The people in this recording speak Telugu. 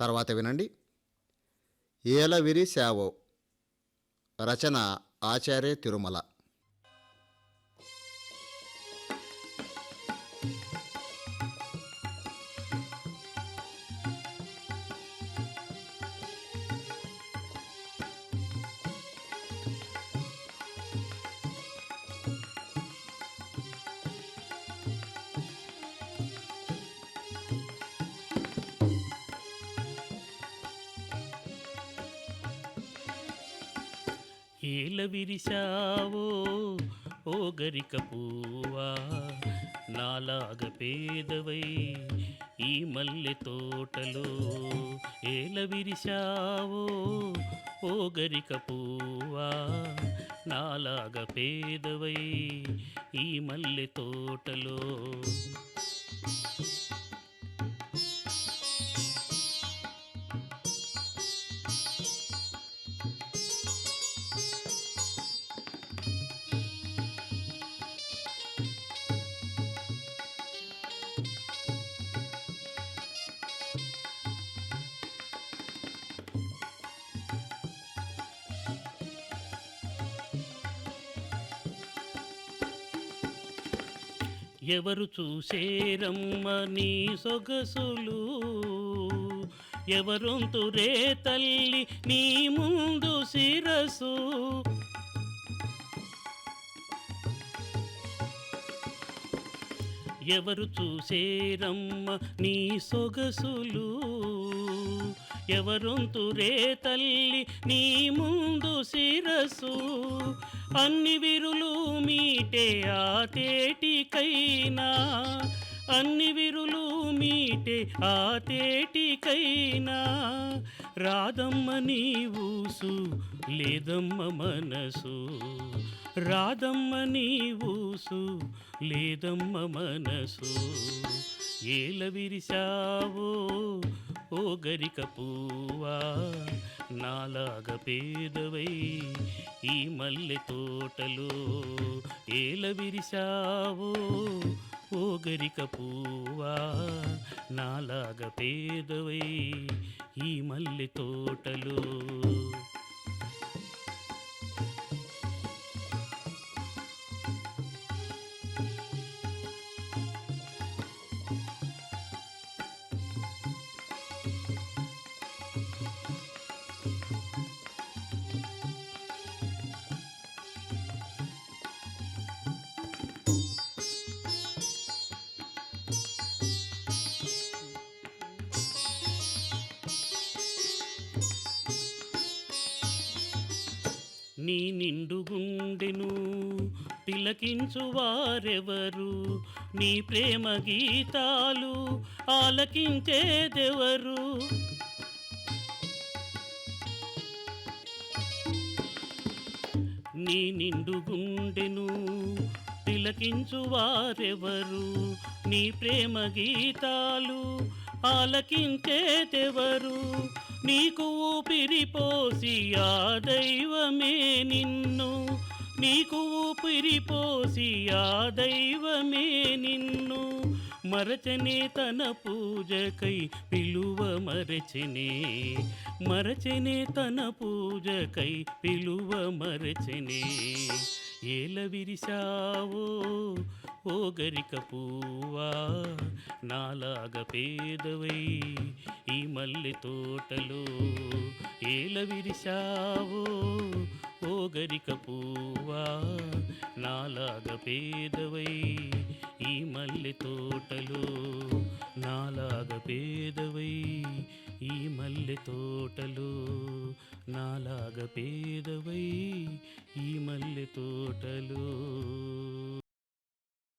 తర్వాత వినండి. ఏలవిరి శావో రచన ఆచార్య తిరుమల. ఏల విరిశావో ఓ గరిక పువ్వా నాలాగ పేదవై ఈ మల్లె తోటలో ఏల విరిశావో ఓ గరిక పువ్వా నాలాగ పేదవై ఈ మల్లె తోటలో. ఎవరు చూసేరమ్మ నీ సొగసులు? ఎవరొంతురే తల్లి నీ ముందు శిరసు ఎవరు చూసేరమ్మ నీ సొగసులు? ఎవరొంతురే తల్లి నీ ముందు శిరసు అన్ని విరులు మీటే ఆ తేటికైనా. అన్ని విరులు మీటే ఆ తేటికైనా. రాదమ్మ నీ ఊసు లేదమ్మ మనసు. రాదమ్మ నీ ఊసు లేదమ్మ మనసు. ఏల విరిశావో ఓ గరిక పువ్వా నాలాగ పేదవై ఈ మల్లె తోటలో ఏల విరిశావో? ఓ గరిక పువ్వా నాలాగ పేదవై ఈ మల్లె తోటలో నీ నిండు గుండెను తిలకించు వారెవరు నీ ప్రేమ గీతాలు ఆలకించేదెవరు? నీ నిండు గుండెను తిలకించు వారెవరు నీ ప్రేమ గీతాలు ఆలకించేదెవరు? నీకు ఊపిరిపోసి ఆ దైవమే నిన్ను. నీకు ఊపిరిపోసి ఆ దైవమే నిన్ను. మరచనే తన పూజకై పిలువ మరచనే. మరచనే తన పూజకై పిలువ మరచనే. ఏల విరిశావో ఓ గరిక పూవా నాలాగ పేదవై ఈ మల్లె తోటలో ఏల విరిశావో ఓ పూవా నాలాగ పేదవై ఈ మల్లె తోటలో నాలాగ పేదవై ఈ మల్లె తోటలో నాలాగ పేదవై ఈ మల్లె తోటలో.